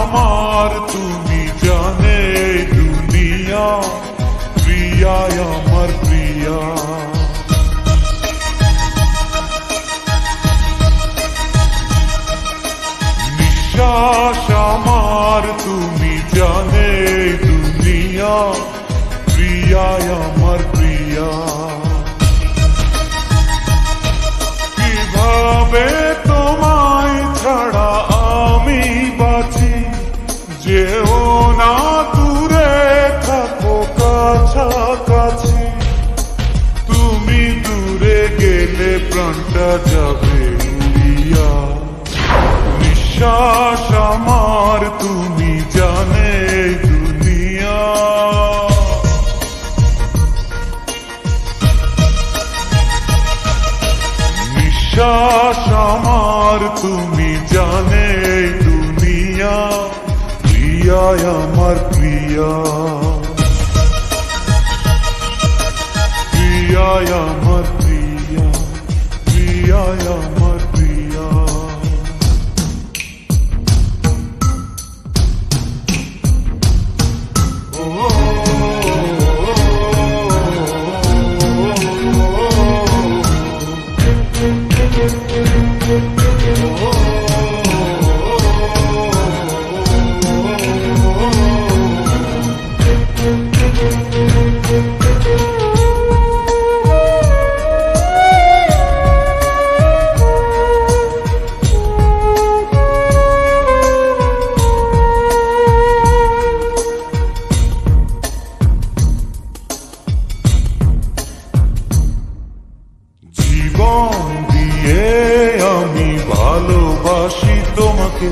আমার তুমি জানে দুনিয়া প্রিয়া আমার প্রিয়া। নিশ্বাস আমার তুমি জানে দুনিয়া প্রাণটা যাবে উড়িয়া। নিঃশ্বাস আমার, তুমি জানে আমার, তুমি জানে দুনিয়া। প্রিয়ায় আমার প্রিয়া। প্রিয়ায় আমার প্রিয়ায় আমার তোমাকে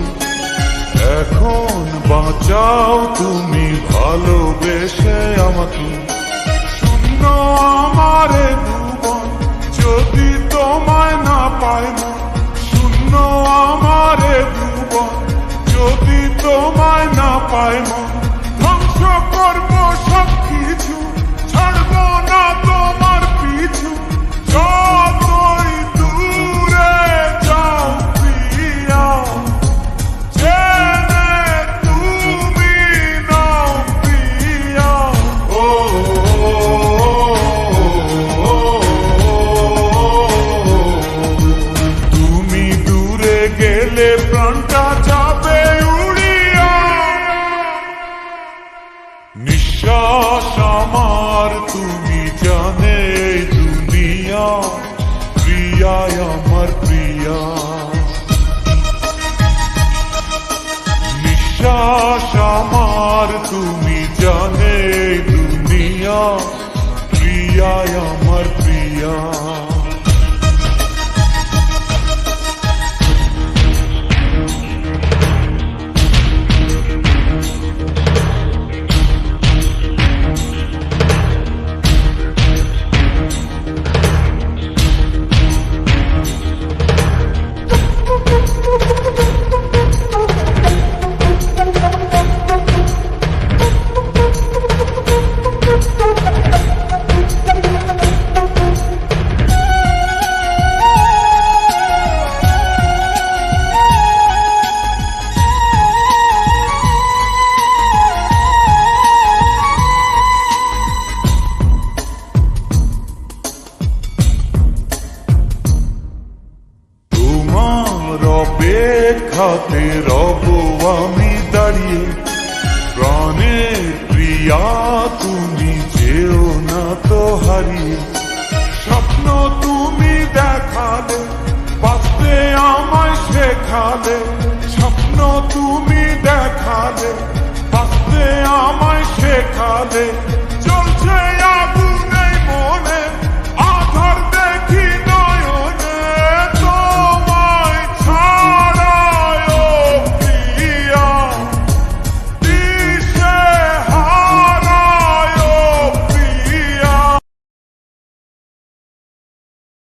এখন বাঁচাও তুমি ভালোবেসে আমাকে। শূন্য আমারে ভুবন যদি তোমায় না পাই না শূন্য আমারে ভুবন যদি তোমায় না পাই না তুমি জানে দুনিয়া প্রিয়া আমার প্রিয়া। নিঃশ্বাস আমার তুমি জানে দুনিয়া প্রিয়া আমার প্রিয়া। অপেক্ষাতে রব আমি দাঁড়িয়ে। প্রাণের প্রিয়া, তুমি যেও না তো হারিয়ে। স্বপ্ন তুমি দেখালে বাঁচতে আমায় শেখালে। স্বপ্ন তুমি দেখালে বাঁচতে আমায় শেখালে।